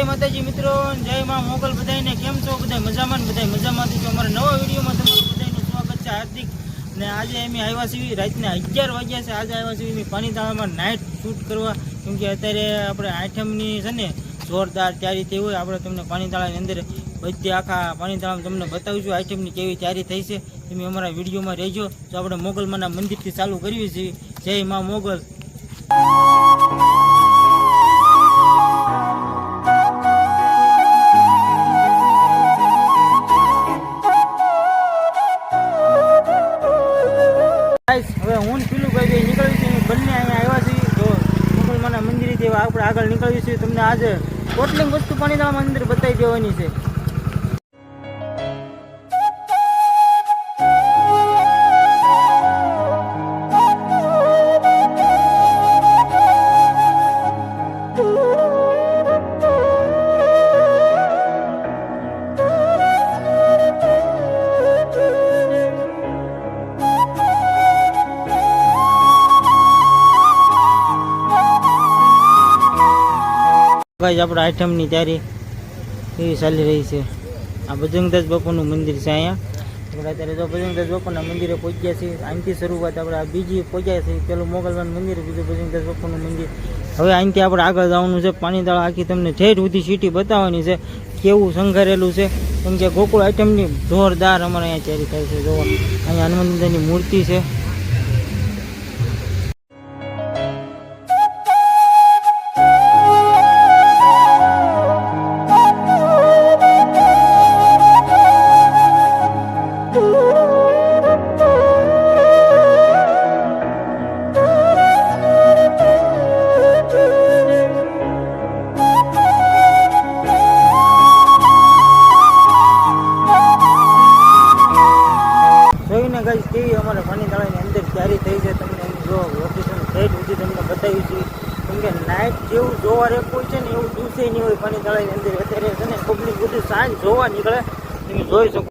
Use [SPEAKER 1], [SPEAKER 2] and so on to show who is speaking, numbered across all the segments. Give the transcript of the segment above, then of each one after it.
[SPEAKER 1] જય માતાજી મિત્રો, જય માં મોગલ બધાને કેમ છો બધા મજામાં બધા મજામાંથી છો અમારા નવા વિડીયોમાં તમારું બધાનું સ્વાગત છે હાર્દિક. ને આજે અમે આવ્યા છીએ રાતના અગિયાર વાગ્યા છે. આજે આવ્યા છીએ અમે પાણીતાળામાં નાઇટ શૂટ કરવા. કેમ કે અત્યારે આપણે આઠમની છે ને જોરદાર તૈયારી થઈ હોય. આપણે તમને પાણીતાળાની અંદર બધી આખા પાણીતાળામાં તમને બતાવીશું આઈટમની કેવી તૈયારી થઈ છે. તમે અમારા વિડીયોમાં રહેજો. તો આપણે મોગલમાંના મંદિરથી ચાલુ કરીએ છીએ. જય માં મોગલ. હવે હું પીલું ભાઈ નીકળ્યું છે. અમે બંને અહીંયા આવ્યા છીએ. તો મુગલમાના મંદિરેથી હવે આપણે આગળ નીકળ્યું છીએ. તમને આજે કોટલિંગ વસ્તુ પાણીદાળામાં મંદિર બતાવી દેવાની છે. ગાઈસ આપણે આઠમની તૈયારી એવી ચાલી રહી છે. આ બજરંગદાસ બાપુનું મંદિર છે અહીંયા. આપણે અત્યારે જો બજરંગદાસ બાપુના મંદિરે પહોંચ્યા છીએ. અહીંથી શરૂઆત આપણે આ બીજી પહોંચ્યા છીએ. પેલું મોગલવાન મંદિર, બીજું બજરંગદાસ બાપુનું મંદિર. હવે અહીંથી આપણે આગળ જવાનું છે. પાણીદાળ આખી તમને ઠેઠ સુધી સીટી બતાવવાની છે. કેવું સંઘારેલું છે. કેમ કે ગોકુળ આઈટમની જોરદાર અમારે અહીંયા તૈયારી થાય છે. જોવા. અહીંયા હનુમાન દાદાની મૂર્તિ છે. તૈયારી થઈ છે તમને જો લોકેશન સેટ સુધી તમને બતાવી છે. કેમ કે નાઇટ જેવું જોવા રેપ છે ને એવું દિવસે નહીં હોય, પાણી તળાવની અંદર. અત્યારે છે ને પબ્લિક બધું સાંજ જોવા નીકળે. તમે જોઈ શકો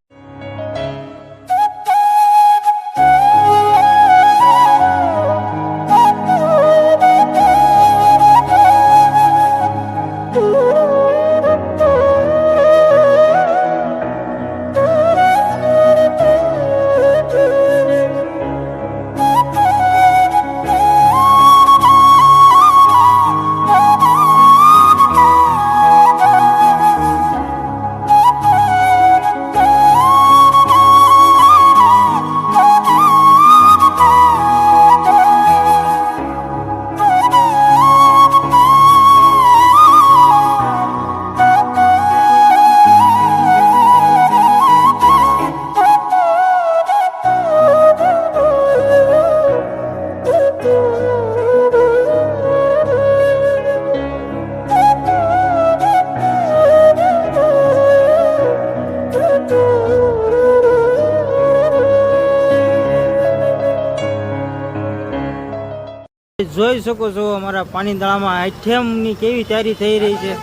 [SPEAKER 1] જોઈ શકો છો અમારા પાણીતાળામાં આઈટમની કેવી તૈયારી થઈ રહી છે.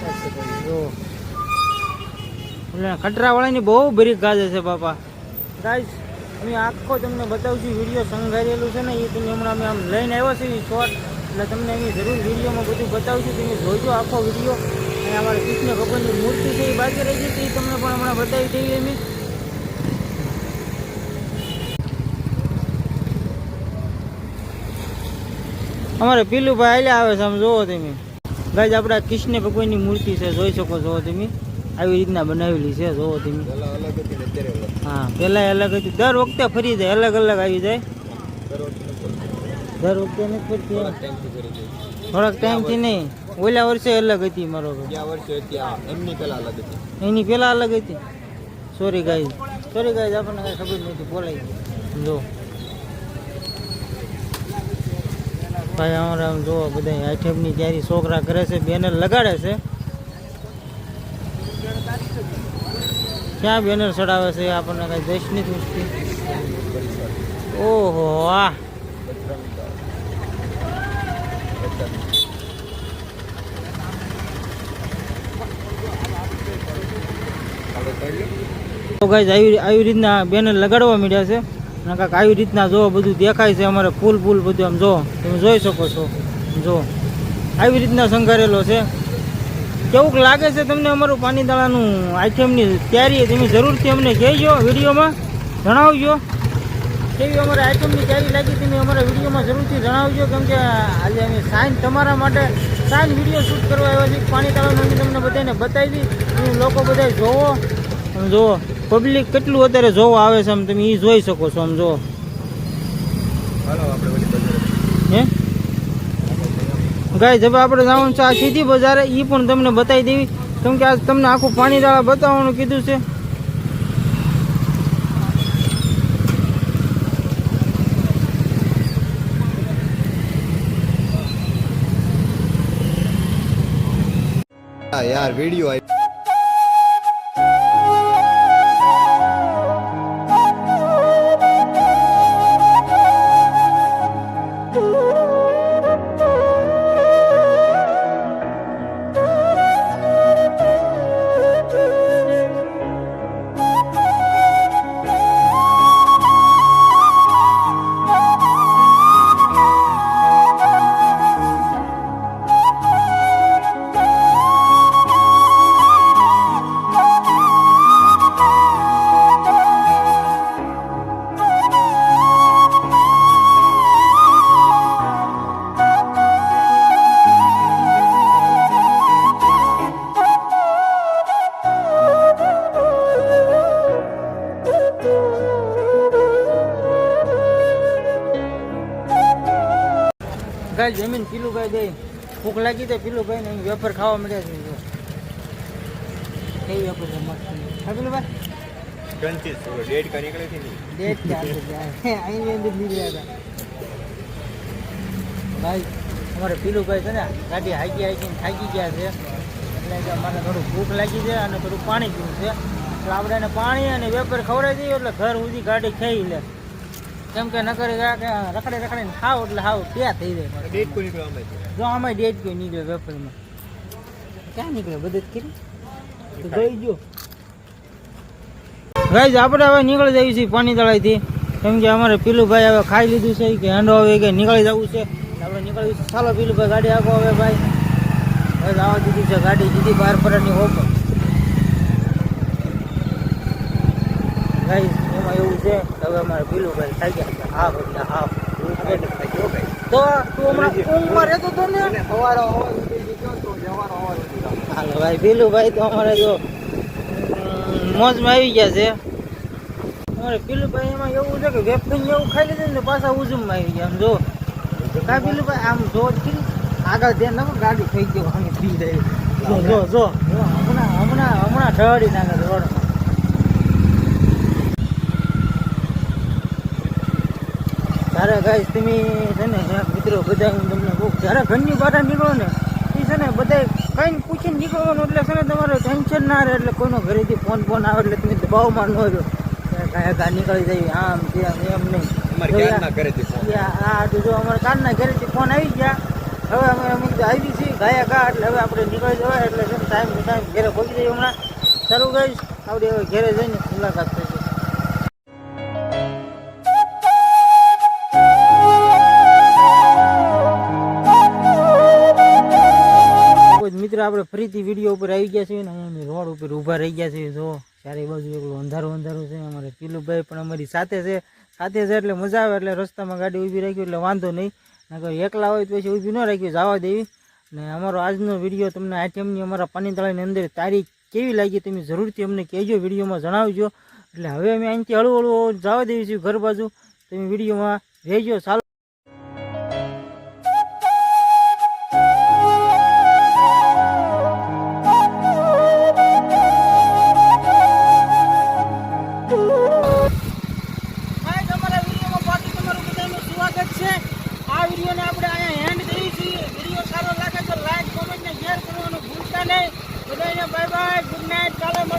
[SPEAKER 1] ખટરાવાળાની બહુ બરીક ગાજે છે બાપા. ગાઈસ અમે આખો તમને બતાવશું, વીડિયો સંઘારેલું છે ને, એ તમે હમણાં અમે આમ લઈને આવ્યો છે એ શોર્ટ એટલે તમને એની જરૂર વિડીયોમાં બધું બતાવશું, તમે જોજો આખો વીડિયો. અને અમારા કૃષ્ણ ભગવાનની મૂર્તિ છે એ બાકી રહી છે એ તમને પણ હમણાં બતાવી દઈએ અમે. અમારે પીલું ભાઈ હાલ્યા આવે છે આમ જોવો તમે. ગાય આપણા કૃષ્ણ ભગવાનની મૂર્તિ છે જોઈ શકો છો તમે. આવી રીતના બનાવેલી છે જોવો તમે. હા પેલા અલગ હતી. દર વખતે ફરી જાય અલગ અલગ આવી જાય. દર વખતે નથી ફરતી. થોડાક ટાઈમથી નહીં. ઓલા વર્ષે અલગ હતી મારો એની પેલા અલગ હતી. સોરી ગાય સોરી ગાય આપણને કઈ ખબર નથી. બોલાય જો. ભાઈ અમારા આમ જોવો બધા આઈટમની તૈયારી છોકરા કરે છે, બેનર લગાડે છે. ક્યાં બેનર ચડાવે છે આપણને કઈ દેશની દૃષ્ટિ ઓહો આ તો ગાઈઝ આવી આવી રીતના બેનર લગાડવા માંડ્યા છે. અને કાંઈક આવી રીતના જો બધું દેખાય છે અમારે ફૂલ ફૂલ બધું આમ જો, તમે જોઈ શકો છો. જો. આવી રીતના સંઘારેલો છે. કેવું લાગે છે તમને અમારું પાણીદાળાનું આઈટમની તૈયારી તમે જરૂરથી અમને કહેજો વિડીયોમાં, જણાવજો. કેવી અમારે આઈટમની તૈયારી લાગી તમે અમારા વિડીયોમાં જરૂરથી જણાવજો, કેમ કે આજે અમે સાઈન તમારા માટે સાઈન વીડિયો શૂટ કરવા આવ્યા છીએ. પાણીદાળાનું તમને બધાને બતાવી. દી લોકો બધા જોવો. જુઓ. પબ્લિક કેટલું અત્યારે જોવા આવે છે આમ તમે એ જોઈ શકો છો આમ જો. હે? ગાય જબે આપણે જવાનું છે આ સીધી બજારે. એ પણ તમને બતાવી દેવી. કેમ કે આજ તમને આખું પાણી દાળા બતાવવાનું કીધું છે.
[SPEAKER 2] હા યાર વીડિયો
[SPEAKER 1] ગાય જમીન પીલું ભાઈ ભૂખ લાગી તો પીલુભાઈ ને વેફર ખાવા મળ્યા છે જો. વેફર હા
[SPEAKER 2] ડેટ નીકળે છે
[SPEAKER 1] ડેટ ચાલશે અંદર નીકળ્યા હતા. ભાઈ અમારે પીલુભાઈ છે ને ગાડી હાકી હાકીને થાકી ગયા છે. એટલે કે અમારે થોડું ભૂખ લાગી છે અને થોડું પાણી પીવું છે. એટલે આપણે એને પાણી અને વેપર ખવડાવી દઈએ એટલે ઘર સુધી ગાડી ખાઈ લે. કેમ કે નકર રખડે કે રખડે ખાવ એટલે હાવ ત્યાં થઈ જાય
[SPEAKER 2] ડેટ અમે
[SPEAKER 1] જો આમાં ડેટ કોઈ નીકળે વેફરમાં ક્યાં નીકળે બધે કરી તો ગઈ ગયો ગાઈઝ આપણે હવે નીકળી જઈએ છીએ પાણી તળાઈથી કેમ કે અમારે પીલુભાઈ હવે ખાઈ લીધું છે કે હેન્ડો હવે કે નીકળી જવું છે. આપણે નીકળ્યું છે ચાલો પીલુભાઈ ગાડી આપો હવે ભાઈ. હવે આવવા દીધી છે. ગાડી દીધી બાર પરની ઓપર ગાઈઝ એવું છે? હવે અમારે પીલુભાઈ થઈ ગયા હા એટલે હા. તો તું હમણાં ઊંઘમાં રહેતો હતો ને?
[SPEAKER 2] સવારે
[SPEAKER 1] હાલો ભાઈ પીલુભાઈ તો અમારે જો મોજમાં આવી ગયા છે. અમારે પીલુભાઈ એમાં એવું છે કે વેફરીને એવું ખાઈ લીધું ને પાછા ઉજુમમાં આવી ગયા. આમ જો કા પીલુભાઈ આમ જો આગળ ધ્યાન રાખો ગાડી થઈ ગયો આમ પી જાય. જો જો જો. જો, હમણાં હમણાં હમણાં ઢળી નાખે છે ત્યારે ગાઈસ તમે છે ને મિત્રો બધા હું તમને કહું જ્યારે ઘરની બહાર નીકળો ને એ છે ને બધા કંઈ પૂછીને નીકળવાનું એટલે છે ને તમારે ટેન્શન ના રહે એટલે કોઈનો ઘરેથી ફોન ફોન આવે એટલે તમે દબાવમાં ન રહ્યો કાંઈ ઘા નીકળી જાય આમ તેમ એમ નહીં.
[SPEAKER 2] અમારે
[SPEAKER 1] તો જો અમારે કાનના ઘરેથી ફોન આવી ગયા. હવે અમે અમુક તો આવી છીએ ગાયા ગા એટલે હવે આપણે નીકળી જવાય એટલે ટાઈમ ટાઈમ ઘરે પહોંચી જઈએ હમણાં. ચાલુ ગઈશ આપણે હવે ઘરે જઈને મુલાકાત થશે આપણે ફરીથી વીડિયો ઉપર આવી ગયા છીએ ને અમે રોડ ઉપર ઊભા રહી ગયા છીએ. જો, ચારે બાજુ એકલું અંધારું અંધારું છે. અમારે પીલુભાઈ પણ અમારી સાથે છે. સાથે છે એટલે મજા આવે એટલે રસ્તામાં ગાડી ઊભી રાખી એટલે વાંધો નહીં. નકર એકલા હોય તો પછી ઊભી ન રાખી જવા દેવી. ને અમારો આજનો વીડિયો તમને આઈટમની અમારા પાનીતળાની અંદર તારીખ કેવી લાગી તમે જરૂરથી અમને કહેજો. વિડીયોમાં જણાવજો. એટલે હવે અમે અહીંથી હળવું હળવું જવા દેવી છીએ ઘર બાજુ. તમે વિડીયોમાં રહેજો. ચાલો. બાય બાય ગુડ નાઇટ મળીએ.